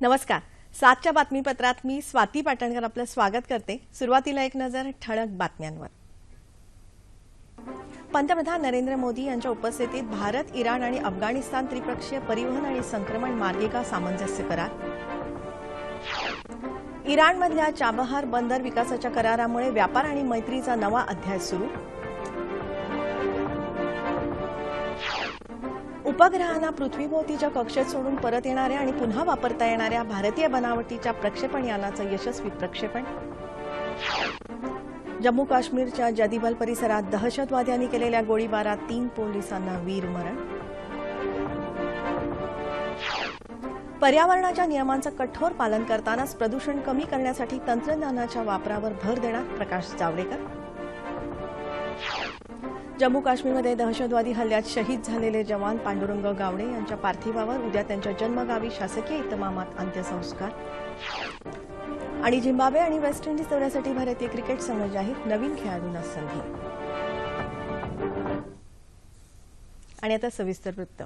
नमस्कार. सातच्या बातमीपत्रात मी स्वाती पाटणकर आपलं स्वागत करते. सुरुवातीला एक नजर ठळक बातम्यांवर. पंतप्रधान नरेंद्र मोदी यांच्या उपस्थितीत भारत इराण आणि अफगाणिस्तान त्रिपक्षीय परिवहन आणि संक्रमण मार्गिका सामंजस्य करार. इराणमधल्या चाबहार बंदर विकासाच्या करारामुळे व्यापार आणि मैत्रीचा नवा अध्याय सुरू. उपग्रहांना पृथ्वीभोवतीच्या कक्षेत सोडून परत येणाऱ्या आणि पुन्हा वापरता येणाऱ्या भारतीय बनावटीच्या प्रक्षेपण यानाचं यशस्वी प्रक्षेपण. जम्मू काश्मीरच्या जदिबल परिसरात दहशतवाद्यांनी केलेल्या गोळीबारात तीन पोलिसांना वीरमरण पर्यावरणाच्या नियमांचं कठोर पालन करतानाच प्रदूषण कमी करण्यासाठी तंत्रज्ञानाच्या वापरावर भर देणार प्रकाश जावडेकर. जम्मू काश्मीरमध्ये दहशतवादी हल्ल्यात शहीद झालेले जवान पांडुरंग गावडे यांच्या पार्थिवावर उद्या त्यांच्या जन्मगावी शासकीय इतमामात अंत्यसंस्कार. आणि झिम्बाब्वे आणि वेस्ट इंडिज दौऱ्यासाठी भारतीय क्रिकेट संघ जाहीर नवीन खेळाडूंना संधी. आणि आता सविस्तर वृत्त.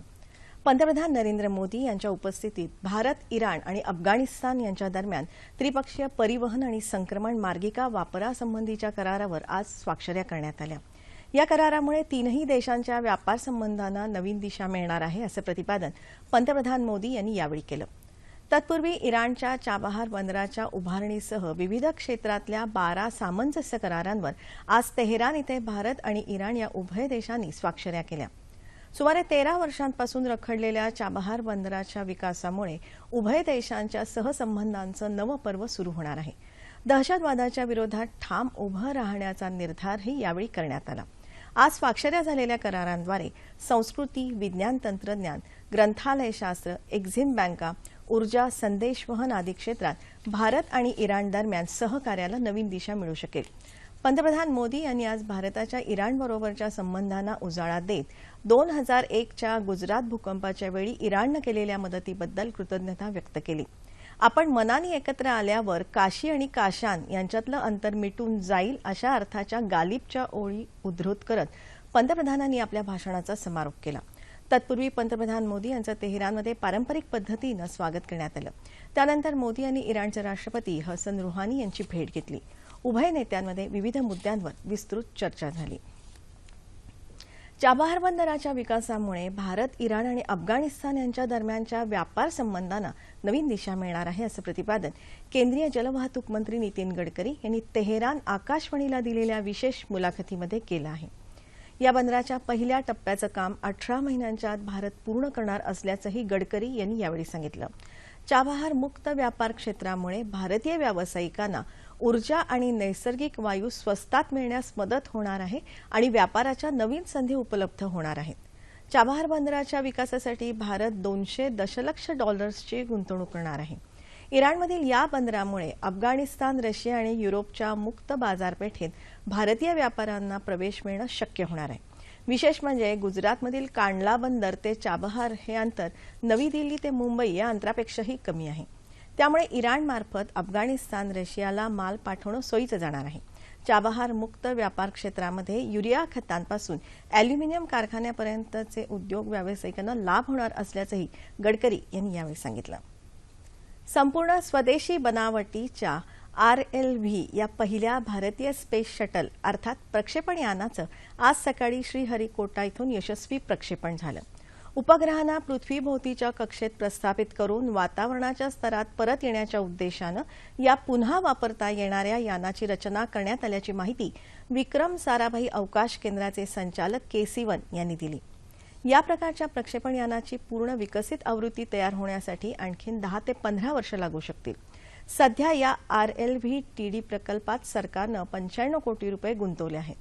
पंतप्रधान नरेंद्र मोदी यांच्या उपस्थितीत भारत इराण आणि अफगाणिस्तान यांच्या दरम्यान त्रिपक्षीय परिवहन आणि संक्रमण मार्गिका वापरासंबंधीच्या करारावर आज स्वाक्षऱ्या करण्यात आल्या. या करारामुळे तीनही देशांच्या व्यापार संबंधांना नवीन दिशा मिळणार आहे असं प्रतिपादन पंतप्रधान मोदी यांनी यावेळी केलं. तत्पूर्वी इराणच्या चाबहार बंदराच्या उभारणीसह विविध क्षेत्रातल्या बारा सामंजस्य करारांवर आज तेहरान इथे भारत आणि इराण या उभय देशांनी स्वाक्षऱ्या केल्या. सुमारे तेरा वर्षांपासून रखडलेल्या चाबहार बंदराच्या विकासामुळे उभय देशांच्या सहसंबंधांचं नवं पर्व सुरू होणार आहे. दहशतवादाच्या विरोधात ठाम उभं राहण्याचा निर्धारही यावेळी करण्यात आला. आज स्वाक्षऱ्या झालेल्या करारांद्वारे संस्कृती विज्ञान तंत्रज्ञान ग्रंथालयशास्त्र एक्झिम बँका ऊर्जा संदेशवहन आदी क्षेत्रात भारत आणि इराण दरम्यान सहकार्याला नवीन दिशा मिळू शकेल. पंतप्रधान मोदी यांनी आज भारताच्या इराणबरोबरच्या संबंधांना उजाळा देत दोन हजार एकच्या गुजरात भूकंपाच्या वेळी इराणनं केलेल्या मदतीबद्दल कृतज्ञता व्यक्त केली. आपण मनाने एकत्र आल्यावर काशी आणि काशान यांच्यातलं अंतर मिटून जाईल अशा अर्थाच्या गालिबच्या ओळी उद्धृत करत पंतप्रधानांनी आपल्या भाषणाचा समारोप केला. तत्पूर्वी पंतप्रधान मोदी यांचं तेहरानमध्ये पारंपरिक पद्धतीनं स्वागत करण्यात आलं. त्यानंतर मोदी यांनी इराणचे राष्ट्रपती हसन रुहानी यांची भेट घेतली. उभय नेत्यांमध्ये विविध मुद्द्यांवर विस्तृत चर्चा झाली. चाबहार बंदराच्या विकासामुळे भारत इराण आणि अफगाणिस्तान यांच्या दरम्यानच्या व्यापार संबंधांना नवीन दिशा मिळणार आहे असं प्रतिपादन केंद्रीय जलवाहतूक मंत्री नितीन गडकरी यांनी तेहरान आकाशवाणीला दिलेल्या विशेष मुलाखतीमध्ये केलं आहे. या बंदराच्या पहिल्या टप्प्याचं काम अठरा महिन्यांच्या आत भारत पूर्ण करणार असल्याचंही गडकरी यांनी यावेळी सांगितलं. चाबहार मुक्त व्यापार क्षेत्रामुळे भारतीय व्यावसायिकांना ऊर्जा आणि नैसर्गिक वायू स्वस्तात मिळण्यास मदत होणार आहे आणि व्यापाराच्या नवीन संधी उपलब्ध होणार आहेत. चाबहार बंदराच्या विकासासाठी भारत दोनशे दशलक्ष डॉलर्सची गुंतवणूक करणार आहे. इराणमधील या बंदरामुळे अफगाणिस्तान रशिया आणि युरोपच्या मुक्त बाजारपेठेत भारतीय व्यापाऱ्यांना प्रवेश मिळणं शक्य होणार आहे. विशेष म्हणजे गुजरातमधील कांडला बंदर ते चाबहार हे अंतर नवी दिल्ली ते मुंबई या अंतरापेक्षाही कमी आहे. त्यामुळे इराणमार्फत अफगाणिस्तान रशियाला माल पाठवणं सोयीचं जाणार आहे. चाबहार मुक्त व्यापार क्षेत्रामध्ये युरिया खतांपासून अॅल्युमिनियम कारखान्यापर्यंतचे उद्योग व्यावसायिकांना लाभ होणार असल्याचंही गडकरी यांनी यावेळी सांगितलं. संपूर्ण स्वदेशी बनावटीच्या आर एल व्ही या पहिल्या भारतीय स्पेस शटल अर्थात प्रक्षेपण यानाचं आज सकाळी श्रीहरिकोटा इथून यशस्वी प्रक्षेपण झालं. उपग्रहांना पृथ्वीभोवतीच्या कक्षेत प्रस्थापित करून वातावरणाच्या स्तरात परत येण्याच्या उद्देशानं या पुन्हा वापरता येणाऱ्या यानाची रचना करण्यात आल्याची माहिती विक्रम साराभाई अवकाश केंद्राचे संचालक के सिवन यांनी दिली. या प्रकारच्या प्रक्षेपण यानाची पूर्ण विकसित आवृत्ती तयार होण्यासाठी आणखी दहा ते पंधरा वर्ष लागू शकतील. सध्या या आर एल व्ही टीडी प्रकल्पात सरकारनं पंच्याण्णव कोटी रुपये गुंतवले आहेत.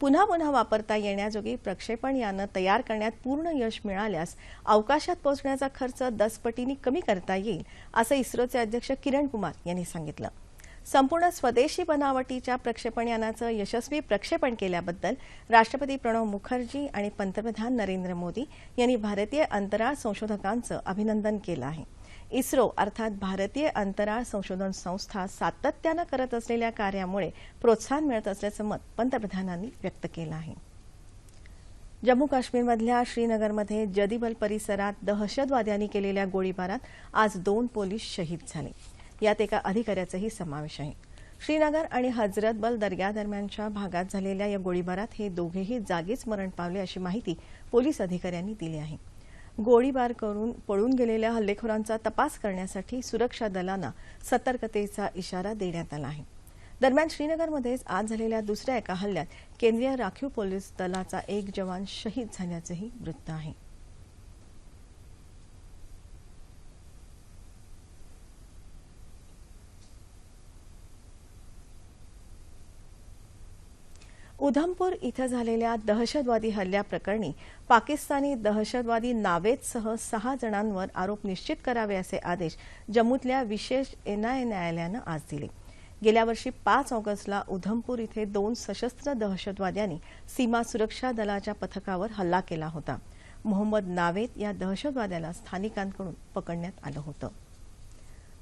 पुन्हा पुन्हा वापरता येण्याजोगी प्रक्षेपण यानं तयार करण्यात पूर्ण यश मिळाल्यास अवकाशात पोहोचण्याचा खर्च दसपटींनी कमी करता येईल असं इस्रोचे अध्यक्ष किरण कुमार यांनी सांगितलं. संपूर्ण स्वदेशी बनावटीच्या प्रक्षेपण यानाचं यशस्वी प्रक्षेपण केल्याबद्दल राष्ट्रपती प्रणव मुखर्जी आणि पंतप्रधान नरेंद्र मोदी यांनी भारतीय अंतराळ संशोधकांचं अभिनंदन केलं आहे. इस्रो अर्थात भारतीय अंतराळ संशोधन संस्था सातत्यानं करत असलेल्या कार्यामुळे प्रोत्साहन मिळत असल्याचं मत पंतप्रधानांनी व्यक्त केलं आहे. जम्मू काश्मीरमधल्या श्रीनगरमध्ये जदिबल परिसरात दहशतवाद्यांनी केलेल्या गोळीबारात आज दोन पोलीस शहीद झाले. यात एका अधिकाऱ्याचाही समावेश आहे. श्रीनगर आणि हजरतबल दर्ग्यादरम्यानच्या भागात झालेल्या या गोळीबारात हे दोघेही जागीच मरण पावले अशी माहिती पोलीस अधिकाऱ्यांनी दिली आहे. गोळीबार करून पळून गेलेल्या हल्लेखोरांचा तपास करण्यासाठी सुरक्षा दलांना सतर्कतेचा इशारा देण्यात आला आहे. दरम्यान श्रीनगरमध्येच आज झालेल्या दुसऱ्या एका हल्ल्यात केंद्रीय राखीव पोलीस दलाचा एक जवान शहीद झाल्याचंही वृत्त आहे. उधमपूर इथं झालेल्या दहशतवादी हल्ल्याप्रकरणी पाकिस्तानी दहशतवादी नावेदसह सहा जणांवर आरोप निश्चित करावे असे आदेश जम्मूतल्या विशेष एनआयए न्यायालयानं आज दिले. गेल्या वर्षी पाच ऑगस्टला उधमपूर इथे दोन सशस्त्र दहशतवाद्यांनी सीमा सुरक्षा दलाच्या पथकावर हल्ला केला होता. मोहम्मद नावेद या दहशतवाद्याला स्थानिकांकडून पकडण्यात आलं होतं.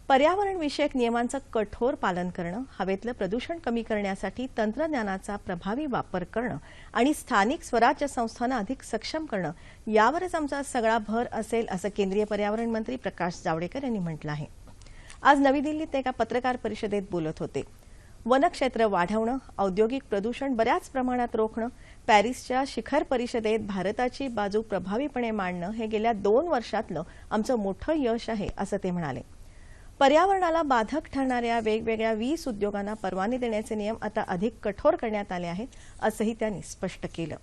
पर्यावरणविषयक नियमांचं कठोर पालन करणं हवेतलं प्रदूषण कमी करण्यासाठी तंत्रज्ञानाचा प्रभावी वापर करणं आणि स्थानिक स्वराज्य संस्थांना अधिक सक्षम करणं यावरच आमचा सगळा भर असेल असं केंद्रीय पर्यावरण मंत्री प्रकाश जावडेकर यांनी म्हटलं आहे. आज नवी दिल्लीत ते एका पत्रकार परिषदेत बोलत होते. वनक्षेत्र वाढवणं औद्योगिक प्रदूषण बऱ्याच प्रमाणात रोखणं पॅरिसच्या शिखर परिषदेत भारताची बाजू प्रभावीपणे मांडणं हे गेल्या दोन वर्षातलं आमचं मोठं यश आहे असं ते म्हणाले. पर्यावरणाला बाधक ठरणाऱ्या वेगवेगळ्या वीस उद्योगांना परवाने देण्याचे नियम आता अधिक कठोर करण्यात आले आहेत असंही त्यांनी स्पष्ट केलं.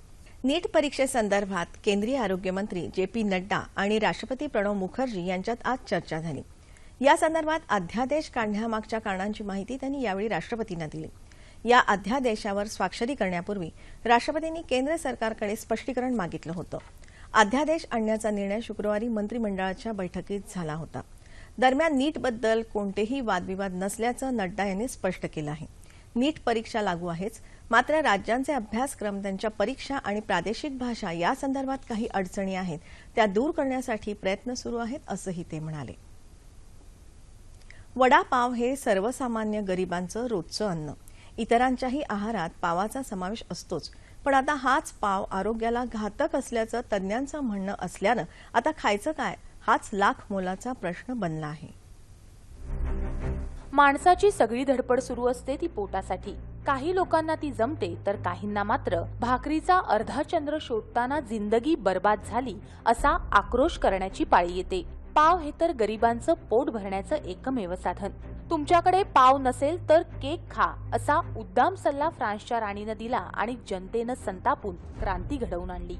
नीट परीक्षेसंदर्भात केंद्रीय आरोग्यमंत्री जे पी नड्डा आणि राष्ट्रपती प्रणव मुखर्जी यांच्यात आज चर्चा झाली. या संदर्भात अध्यादेश काढण्यामागच्या कारणांची माहिती त्यांनी यावेळी राष्ट्रपतींना दिली. या अध्यादेशावर स्वाक्षरी करण्यापूर्वी राष्ट्रपतींनी केंद्र सरकारकडे स्पष्टीकरण मागितलं होतं. अध्यादेश आणण्याचा निर्णय शुक्रवारी मंत्रिमंडळाच्या बैठकीत झाला होता. दरम्यान नीटबद्दल कोणतेही वादविवाद नसल्याचं नड्डा यांनी स्पष्ट केलं आहे. नीट परीक्षा लागू आहेच मात्र राज्यांचे अभ्यासक्रम त्यांच्या परीक्षा आणि प्रादेशिक भाषा या संदर्भात काही अडचणी आहेत त्या दूर करण्यासाठी प्रयत्न सुरू आहेत असंही ते म्हणाले. वडापाव हे सर्वसामान्य गरिबांचं रोजचं अन्न. इतरांच्याही आहारात पावाचा समावेश असतोच पण आता हाच पाव आरोग्याला घातक असल्याचं तज्ज्ञांचं म्हणणं असल्यानं आता खायचं काय? हाच लाख मोलाचा प्रश्न बनला आहे. माणसाची सगळी धडपड सुरू असते ती पोटासाठी. काही लोकांना ती जमते तर काहींना मात्र भाकरीचा अर्धा चंद्र शोधताना जिंदगी बर्बाद झाली असा आक्रोश करण्याची पाळी येते. पाव हे तर गरिबांचं पोट भरण्याचं एकमेव साधन. तुमच्याकडे पाव नसेल तर केक खा असा उद्दाम सल्ला फ्रान्सच्या राणीनं दिला आणि जनतेनं संतापून क्रांती घडवून आणली.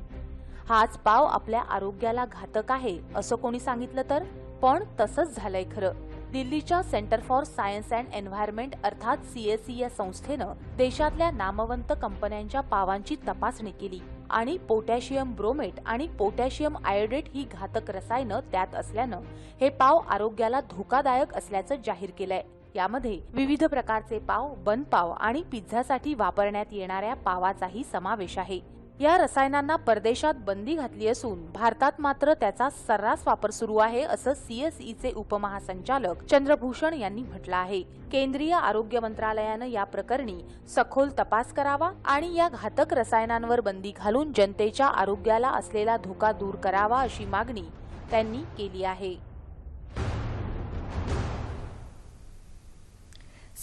हाच पाव आपल्या आरोग्याला घातक आहे असं कोणी सांगितलं तर? पण तसंच झालंय खरं. दिल्लीच्या centre for science and environment अर्थात सीएसई या संस्थेनं देशातल्या नामवंत कंपन्यांच्या पावांची तपासणी केली आणि पोटॅशियम ब्रोमेट आणि पोटॅशियम आयोडेट ही घातक रसायनं त्यात असल्यानं हे पाव आरोग्याला धोकादायक असल्याचं जाहीर केलंय. यामध्ये विविध प्रकारचे पाव बनपाव आणि पिझ्झासाठी वापरण्यात येणाऱ्या पावाचाही समावेश आहे. या रसायनांना परदेशात बंदी घातली असून भारतात मात्र त्याचा सर्रास वापर सुरू आहे असं सीएसईचे उपमहासंचालक चंद्रभूषण यांनी म्हटलं आहे. केंद्रीय आरोग्य मंत्रालयानं या प्रकरणी सखोल तपास करावा आणि या घातक रसायनांवर बंदी घालून जनतेच्या आरोग्याला असलेला धोका दूर करावा अशी मागणी त्यांनी केली आहे.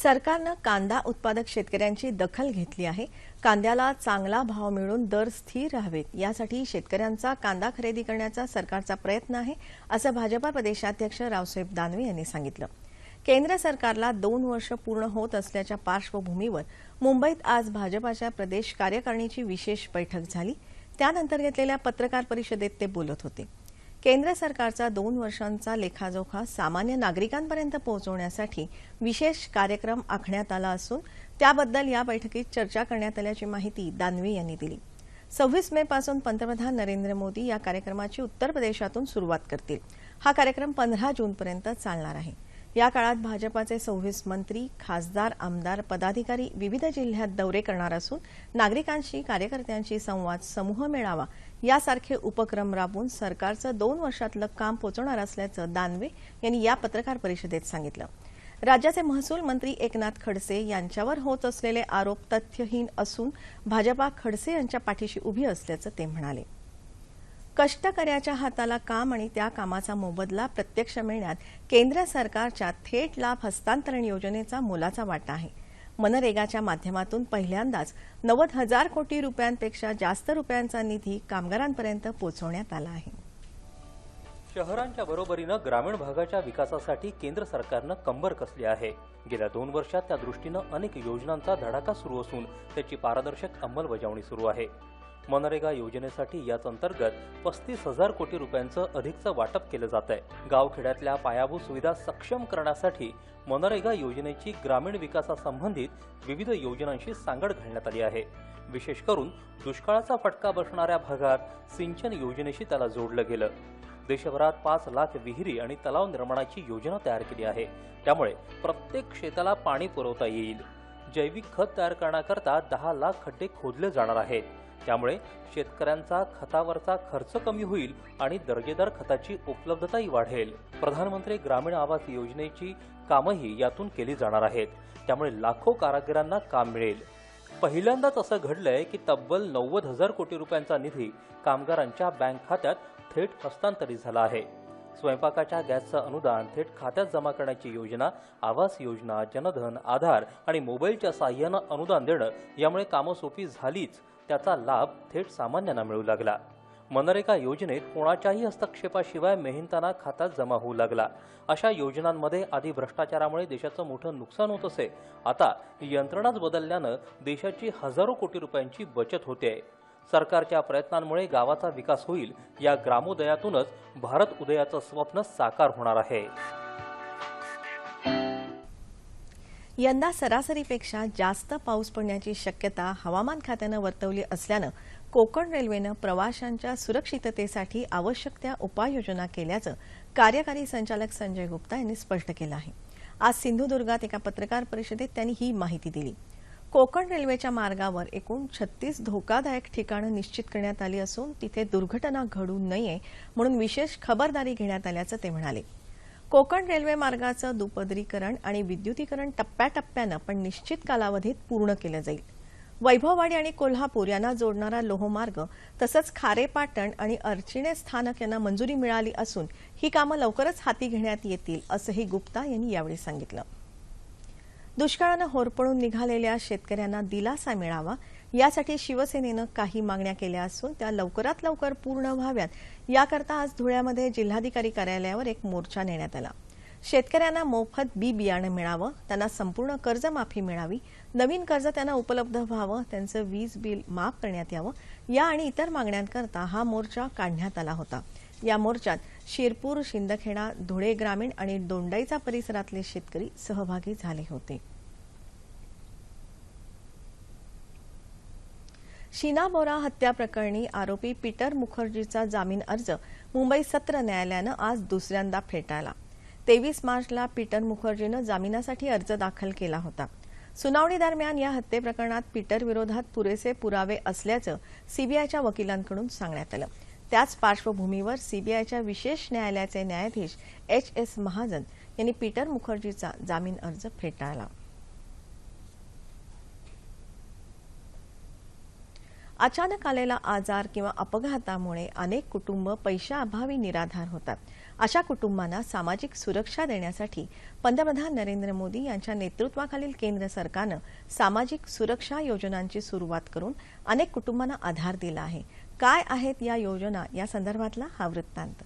सरकारनं कांदा उत्पादक शेतकऱ्यांची दखल घेतली आहे. कांद्याला चांगला भाव मिळून दर स्थिर राहावेत. यासाठी शेतकऱ्यांचा कांदा खरेदी करण्याचा सरकारचा प्रयत्न आहे असं भाजपा प्रदेशाध्यक्ष रावसाहेब दानवे यांनी सांगितलं. केंद्र सरकारला दोन वर्ष पूर्ण होत असल्याच्या पार्श्वभूमीवर मुंबईत आज भाजपाच्या प्रदेश कार्यकारिणीची विशेष बैठक झाली. त्यानंतर घेतलेल्या पत्रकार परिषदेत ते बोलत होते. केंद्र सरकारचा दोन वर्षांचा लेखाजोखा सामान्य नागरिकांपर्यंत पोहोचवण्यासाठी विशेष कार्यक्रम आखण्यात आला असून त्याबद्दल या बैठकीत चर्चा करण्यात आल्याची माहिती दानवे यांनी दिली. सव्वीस मे पासून पंतप्रधान नरेंद्र मोदी या कार्यक्रमाची उत्तर प्रदेशातून सुरुवात करतील. हा कार्यक्रम पंधरा जूनपर्यंत चालणार आहे. या काळात भाजपाचे सव्वीस मंत्री खासदार आमदार पदाधिकारी विविध जिल्ह्यात दौरे करणार असून नागरिकांशी कार्यकर्त्यांशी संवाद समूह मेळावा यासारखे उपक्रम राबवून सरकारचं दोन वर्षातलं काम पोचवणार असल्याचं दानवे यांनी या पत्रकार परिषदेत सांगितलं. राज्याचे महसूल मंत्री एकनाथ खडसे यांच्यावर होत असलेले आरोप तथ्यहीन असून भाजपा खडसे यांच्या पाठीशी उभी असल्याचं ते म्हणाले. कष्टकऱ्याच्या हाताला काम आणि त्या कामाचा मोबदला प्रत्यक्ष मिळण्यात केंद्र सरकारच्या थेट लाभ हस्तांतरण योजनेचा मोलाचा वाटा आहे. मनरेगाच्या माध्यमातून पहिल्यांदाच नव्वद हजार कोटी रुपयांपेक्षा जास्त रुपयांचा निधी कामगारांपर्यंत पोहोचवण्यात आला आहे. शहरांच्या बरोबरीनं ग्रामीण भागाच्या विकासासाठी केंद्र सरकारनं कंबर कसली आहे? गेल्या दोन वर्षात त्या दृष्टीनं अनेक योजनांचा धडाका सुरू असून त्याची पारदर्शक अंमलबजावणी सुरू आहे. मनरेगा योजनेसाठी याच अंतर्गत पस्तीस हजार कोटी रुपयांचं अधिकचं वाटप केलं जात आहे गावखेड्यातल्या पायाभूत सुविधा सक्षम करण्यासाठी मनरेगा योजनेची ग्रामीण विकासासंबंधित विविध योजनांशी सांगड घालण्यात आली आहे. विशेष करून दुष्काळाचा फटका बसणाऱ्या भागात सिंचन योजनेशी त्याला जोडलं गेलं. देशभरात पाच लाख विहिरी आणि तलाव निर्माणाची योजना तयार केली आहे. त्यामुळे प्रत्येक शेताला पाणी पुरवता येईल. जैविक खत तयार करण्याकरता दहा लाख खड्डे खोदले जाणार आहेत. त्यामुळे शेतकऱ्यांचा खतावरचा खर्च कमी होईल आणि दर्जेदार खताची उपलब्धताही वाढेल. प्रधानमंत्री ग्रामीण आवास योजनेची कामही यातून केली जाणार आहेत. त्यामुळे लाखो कारागिरांना काम मिळेल. पहिल्यांदाच असं घडलंय की तब्बल नव्वद हजार कोटी रुपयांचा निधी कामगारांच्या बँक खात्यात थेट हस्तांतरित झाला आहे. स्वयंपाकाच्या गॅसचं अनुदान थेट खात्यात जमा करण्याची योजना आवास योजना जनधन आधार आणि मोबाईलच्या साह्यानं अनुदान देणं यामुळे कामं सोपी झालीच त्याचा लाभ थेट सामान्यांना मिळू लागला. मनरेगा योजनेत कोणाच्याही हस्तक्षेपाशिवाय मेहनताना खात्यात जमा होऊ लागला. अशा योजनांमध्ये आधी भ्रष्टाचारामुळे देशाचं मोठं नुकसान होत असे. आता यंत्रणाच बदलल्यानं देशाची हजारो कोटी रुपयांची बचत होते. सरकारच्या प्रयत्नांमुळे गावाचा विकास होईल या ग्रामोदयातूनच भारत उदयाचं स्वप्न साकार होणार आहे. यंदा सरासरीपेक्षा जास्त पाऊस पडण्याची शक्यता हवामान खात्यानं वर्तवली असल्यानं कोकण रेल्वेनं प्रवाशांच्या सुरक्षिततेसाठी आवश्यक त्या उपाययोजना केल्याचं कार्यकारी संचालक संजय गुप्ता यांनी स्पष्ट केलं आहे. आज सिंधुदुर्गात एका पत्रकार परिषदेत त्यांनी ही माहिती दिली. कोकण रेल्वेच्या मार्गावर एकूण छत्तीस धोकादायक ठिकाणं निश्चित करण्यात आली असून तिथे दुर्घटना घडू नये म्हणून विशेष खबरदारी घेण्यात आल्याचं ते म्हणाले. कोकण रेल्वे मार्गाचं दुपदरीकरण आणि विद्युतीकरण टप्प्याटप्प्यानं पण निश्चित कालावधीत पूर्ण केलं जाईल. वैभववाडी आणि कोल्हापूर यांना जोडणारा लोहमार्ग तसंच खारेपाटण आणि अर्चिणे स्थानक यांना मंजुरी मिळाली असून ही कामं लवकरच हाती घेण्यात येतील असंही गुप्ता यांनी यावेळी सांगितलं. दुष्काळानं होरपळून निघालेल्या शेतकऱ्यांना दिलासा मिळावा यासाठी शिवसेनेनं काही मागण्या केल्या असून त्या लवकरात लवकर पूर्ण व्हाव्यात. याकरता आज धुळ्यामध्ये जिल्हाधिकारी कार्यालयावर एक मोर्चा नेण्यात आला. शेतकऱ्यांना मोफत बी बियाणं मिळावं त्यांना संपूर्ण कर्जमाफी मिळावी नवीन कर्ज त्यांना उपलब्ध व्हावं त्यांचं वीज बिल माफ करण्यात यावं या आणि इतर मागण्यांकरता हा मोर्चा काढण्यात आला होता. या मोर्चात शिरपूर शिंदखेडा धुळे ग्रामीण आणि दोंडाईचा परिसरातले शेतकरी सहभागी झाले होते. शीना बोरा हत्या प्रकरणी आरोपी पीटर मुखर्जीचा जामीन अर्ज मुंबई सत्र न्यायालयानं आज दुसऱ्यांदा फेटाळला. तेवीस मार्चला पीटर मुखर्जीनं जामिनासाठी अर्ज दाखल केला होता. सुनावणी दरम्यान या हत्येप्रकरणात पीटर विरोधात पुरेसे पुरावे असल्याचं सीबीआयच्या वकिलांकडून सांगण्यात आलं. त्याच पार्श्वभूमीवर सीबीआयच्या विशेष न्यायालयाचे न्यायाधीश एच एस महाजन यांनी पीटर मुखर्जीचा जामीन अर्ज फेटाळला. अचानक आलेला आजार किंवा अपघातामुळे अनेक कुटुंब पैशाअभावी निराधार होतात. अशा कुटुंबांना सामाजिक सुरक्षा देण्यासाठी पंतप्रधान नरेंद्र मोदी यांच्या नेतृत्वाखालील केंद्र सरकारनं सामाजिक सुरक्षा योजनांची सुरुवात करून अनेक कुटुंबांना आधार दिला आहे. काय आहेत या योजना? या संदर्भातला हा वृत्तांत.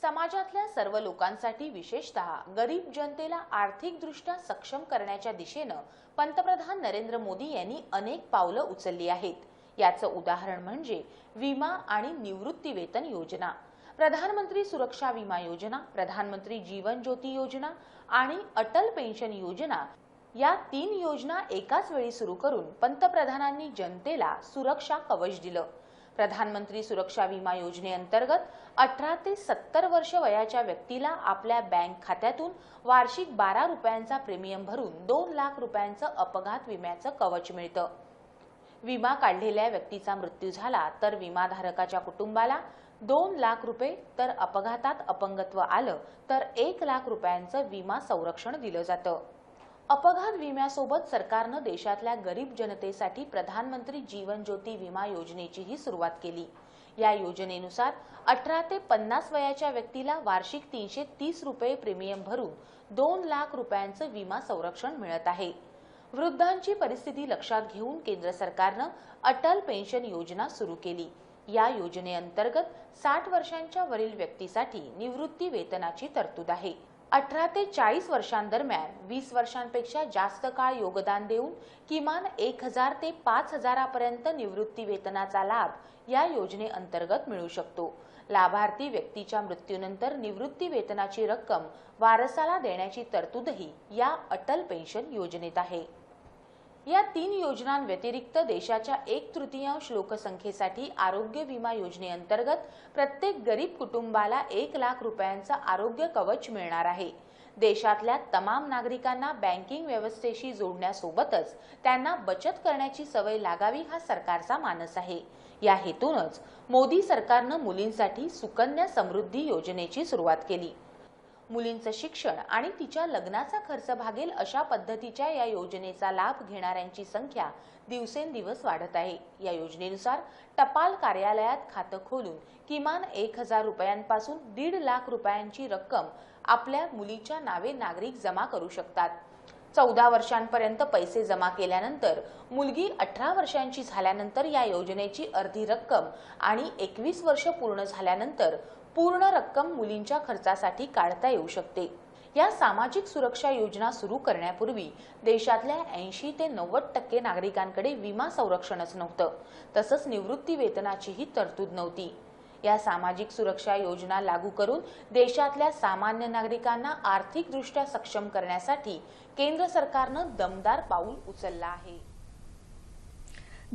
समाजातल्या सर्व लोकांसाठी विशेषतः गरीब जनतेला आर्थिकदृष्ट्या सक्षम करण्याच्या दिशेनं पंतप्रधान नरेंद्र मोदी यांनी अनेक पावलं उचलली आहेत. याचं उदाहरण म्हणजे विमा आणि निवृत्ती वेतन योजना प्रधानमंत्री सुरक्षा विमा योजना प्रधानमंत्री जीवन ज्योती योजना आणि अटल पेन्शन योजना. या तीन योजना एकाच वेळी सुरू करून पंतप्रधानांनी जनतेला सुरक्षा कवच दिलं. प्रधानमंत्री सुरक्षा विमा योजनेअंतर्गत अठरा ते सत्तर वर्ष वयाच्या व्यक्तीला आपल्या बँक खात्यातून वार्षिक बारा रुपयांचा प्रीमियम भरून दोन लाख रुपयांचं अपघात विम्याचं कवच मिळतं. विमा काढलेल्या व्यक्तीचा मृत्यू झाला तर विमाधारकाच्या कुटुंबाला दोन लाख रुपये तर अपघातात अपंगत्व आलं तर एक लाख रुपयांचं विमा संरक्षण दिलं जातं. अपघात विम्यासोबत सरकारनं देशातल्या गरीब जनतेसाठी प्रधानमंत्री जीवन ज्योती विमा योजनेचीही सुरुवात केली. या योजनेनुसार अठरा ते पन्नास वयाच्या व्यक्तीला वार्षिक तीनशे तीस रुपये प्रीमियम भरून दोन लाख रुपयांचं विमा संरक्षण मिळत आहे. वृद्धांची परिस्थिती लक्षात घेऊन केंद्र सरकारनं अटल पेन्शन योजना सुरू केली. या योजनेअंतर्गत साठ वर्षांच्या वरील व्यक्तीसाठी निवृत्ती वेतनाची तरतूद आहे. अठरा ते चाळीस वर्षांदरम्यान वीस वर्षांपेक्षा जास्त काळ योगदान देऊन किमान एक हजार ते पाच हजारापर्यंत निवृत्ती वेतनाचा लाभ या योजनेअंतर्गत मिळू शकतो. लाभार्थी व्यक्तीच्या मृत्यूनंतर निवृत्ती वेतनाची रक्कम वारसाला देण्याची तरतूदही या अटल पेन्शन योजनेत आहे. या तीन योजनांव्यतिरिक्त देशाच्या एक तृतीयांश लोकसंख्येसाठी आरोग्य विमा योजनेअंतर्गत प्रत्येक गरीब कुटुंबाला एक लाख रुपयांचं आरोग्य कवच मिळणार आहे. देशातल्या तमाम नागरिकांना बँकिंग व्यवस्थेशी जोडण्यासोबतच त्यांना बचत करण्याची सवय लागावी हा सरकारचा मानस आहे. या हेतूनच मोदी सरकारनं मुलींसाठी सुकन्या समृद्धी योजनेची सुरुवात केली. मुलींचं शिक्षण आणि तिच्या लग्नाचा खर्च भागेल अशा पद्धतीच्या या योजनेचा लाभ घेणाऱ्यांची संख्या दिवसेंदिवस वाढत आहे. या योजनेनुसार टपाल कार्यालयात खातं खोलून किमान एक हजार रुपयांपासून दीड लाख रुपयांची रक्कम आपल्या मुलीच्या नावे नागरिक जमा करू शकतात. चौदा वर्षांपर्यंत पैसे जमा केल्यानंतर मुलगी अठरा वर्षांची झाल्यानंतर या योजनेची अर्धी रक्कम आणि एकवीस वर्ष पूर्ण झाल्यानंतर पूर्ण रक्कम मुलींच्या खर्चासाठी काढता येऊ शकते. या सामाजिक सुरक्षा योजना सुरू करण्यापूर्वी देशातल्या ऐंशी ते नव्वद टक्के नागरिकांकडे विमा संरक्षणच नव्हतं. तसंच निवृत्ती वेतनाचीही तरतूद नव्हती. या सामाजिक सुरक्षा योजना लागू करून देशातल्या सामान्य नागरिकांना आर्थिकदृष्ट्या सक्षम करण्यासाठी केंद्र सरकारनं दमदार पाऊल उचललं आहे.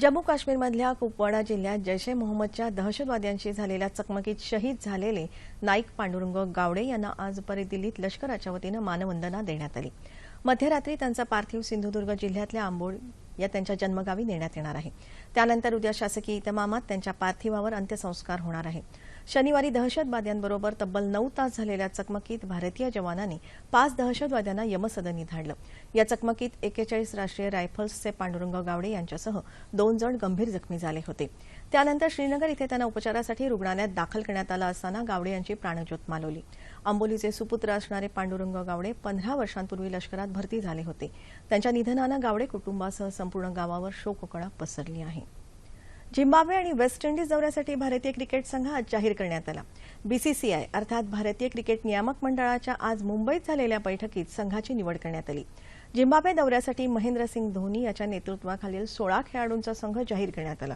जम्मू काश्मीरमधल्या कुपवाडा जिल्ह्यात जैश ए मोहम्मदच्या दहशतवाद्यांशी झालेल्या चकमकीत शहीद झालेले नाईक पांडुरंग गावडे यांना आज परी दिल्लीत लष्कराच्या वतीनं मानवंदना देण्यात आली. मध्यरात्री त्यांचा पार्थिव सिंधुदुर्ग जिल्ह्यातल्या आंबोड या त्यांच्या जन्मगावी नेण्यात येणार आहे. त्यानंतर उद्या शासकीय इतमामात त्यांच्या पार्थिवावर अंत्यसंस्कार होणार आहे. शनिवारी दहशतवाद्यांबरोबर तब्बल नऊ तास झालेल्या चकमकीत भारतीय जवानांनी पाच दहशतवाद्यांना यमसदनी धाडलं या चकमकीत एकेचाळीस राष्ट्रीय रायफल्सचे पांडुरंग गावडे यांच्यासह दोन जण गंभीर जखमी झाले होते. त्यानंतर श्रीनगर इथे त्यांना उपचारासाठी रुग्णालयात दाखल करण्यात आलं असताना गावडे यांची प्राणज्योत मालवली. आंबोलीचे सुपुत्र असणारे पांडुरंग गावडे पंधरा वर्षांपूर्वी लष्करात भरती झाले होते. त्यांच्या निधनानं गावडे कुटुंबासह संपूर्ण गावावर शोककळा पसरली आहे. झिम्बाब्वे आणि वेस्ट इंडिज दौऱ्यासाठी भारतीय क्रिकेट संघ आज जाहीर करण्यात आला. बीसीसीआय अर्थात भारतीय क्रिकेट नियामक मंडळाच्या आज मुंबईत झालेल्या बैठकीत संघाची निवड करण्यात आली. झिम्बाब्वे दौऱ्यासाठी महेंद्रसिंग धोनी याच्या नेतृत्वाखालील सोळा खेळाडूंचा संघ जाहीर करण्यात आला.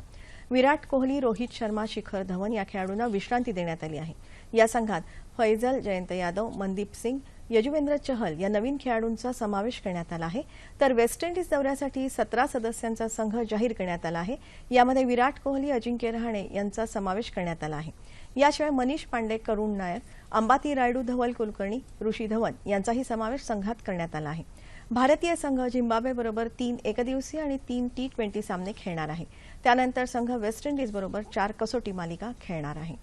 विराट कोहली रोहित शर्मा शिखर धवन या खेळाडूंना विश्रांती देण्यात आली आहे. या संघात फैजल जयंत यादव मनदीप सिंग यजुवेंद्र चहल या नवीन खेळाडूंचा समावेश करण्यात आला आहे. तर वेस्ट इंडिज दौऱ्यासाठी सतरा सदस्यांचा संघ जाहीर करण्यात आला आहे. यामध्ये विराट कोहली अजिंक्य रहाणे यांचा समावेश करण्यात आला आहे. याशिवाय मनीष पांडे करुण नायर अंबाती रायडू धवल कुलकर्णी ऋषी धवन यांचाही समावेश संघात करण्यात आला आहे. भारतीय संघ झिम्बाब्वेबरोबर तीन एकदिवसीय आणि तीन टी ट्वेंटी सामने खेळणार आहे. त्यानंतर संघ वेस्ट इंडिजबरोबर चार कसोटी मालिका खेळणार आहे.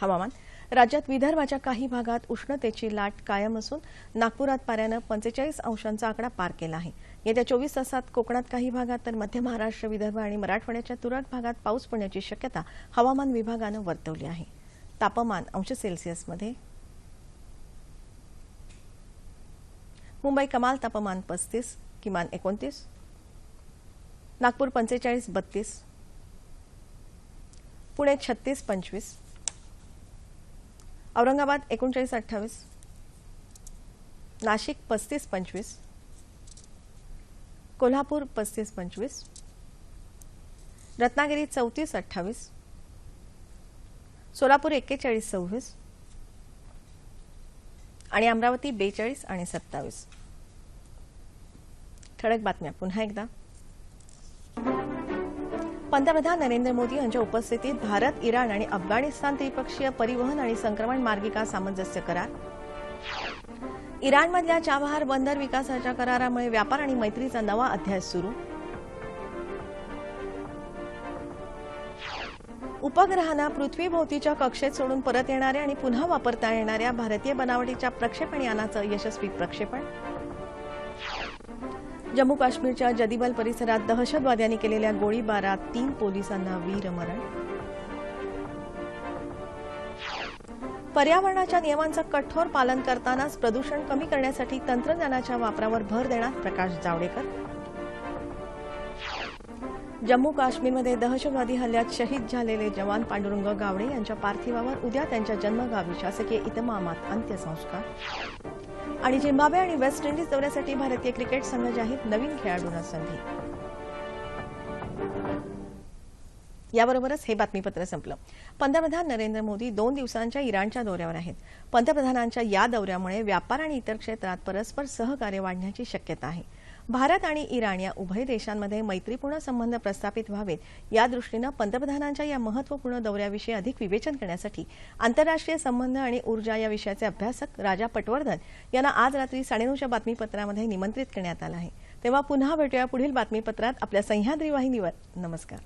हवामान राज्यात विदर्भाच्या काही भागात उष्णतेची लाट कायम असून नागपुरात पाऱ्यानं पंचेचाळीस अंशांचा आकडा पार केला आहे. येत्या चोवीस तासात कोकणात काही भागात तर मध्य महाराष्ट्र विदर्भ आणि मराठवाड्याच्या तुरळक भागात पाऊस पडण्याची शक्यता हवामान विभागानं वर्तवली आहे. तापमान अंश सेल्सिअसमध्ये. मुंबई कमाल तापमान पस्तीस किमान एकोणतीस. नागपूर पंचेचाळीस बत्तीस. पुणे छत्तीस पंचवीस. औरंगाबाद एकोणचाळीस अठ्ठावीस नाशिक पस्तीस पंचवीस कोल्हापूर पस्तीस पंचवीस रत्नागिरी चौतीस अठ्ठावीस सोलापूर एक्केचाळीस सव्वीस आणि अमरावती बेचाळीस आणि सत्तावीस. ठळक बातम्या पुन्हा एकदा. पंतप्रधान नरेंद्र मोदी यांच्या उपस्थितीत भारत इराण आणि अफगाणिस्तान त्रिपक्षीय परिवहन आणि संक्रमण मार्गिका सामंजस्य करार. इराणमधल्या चाबहार बंदर विकासाच्या करारामुळे व्यापार आणि मैत्रीचा नवा अध्याय सुरू. उपग्रहांना पृथ्वीभोवतीच्या कक्षेत सोडून परत येणाऱ्या आणि पुन्हा वापरता येणाऱ्या भारतीय बनावटीच्या प्रक्षेपण यानाचं यशस्वी प्रक्षेपण. जम्मू काश्मीरच्या जदिबल परिसरात दहशतवाद्यांनी केलेल्या गोळीबारात तीन पोलिसांना वीरमरण पर्यावरणाच्या नियमांचं कठोर पालन करतानाच प्रदूषण कमी करण्यासाठी तंत्रज्ञानाच्या वापरावर भर देणार प्रकाश जावडेकर. जम्मू काश्मीरमध्ये दहशतवादी हल्ल्यात शहीद झालेले जवान पांडुरंग गावडे यांच्या पार्थिवावर उद्या त्यांच्या जन्मगावी शासकीय इतमामात अंत्यसंस्कार. आणि झिम्बाब्वे आणि वेस्ट इंडिज दौऱ्यासाठी भारतीय क्रिकेट संघ जाहीर नवीन खेळाडूंना संधी. याबरोबरच हे बातमीपत्र संपलं. पंतप्रधान नरेंद्र मोदी दोन दिवसांच्या इराणच्या दौऱ्यावर आहेत. पंतप्रधानांच्या या दौऱ्यामुळे व्यापार आणि इतर क्षेत्रात परस्पर सहकार्य वाढण्याची शक्यता आहे. भारत आणि इराण या उभय देशांमध्ये मैत्रीपूर्ण संबंध प्रस्थापित व्हावेत. या दृष्टीनं पंतप्रधानांच्या या महत्त्वपूर्ण दौऱ्याविषयी अधिक विवेचन करण्यासाठी आंतरराष्ट्रीय संबंध आणि ऊर्जा या विषयाचे अभ्यासक राजा पटवर्धन यांना आज रात्री साडेनऊच्या बातमीपत्रामध्ये निमंत्रित करण्यात आलं आहे. तेव्हा पुन्हा भेटूया पुढील बातमीपत्रात आपल्या सह्याद्री वाहिनीवर. नमस्कार.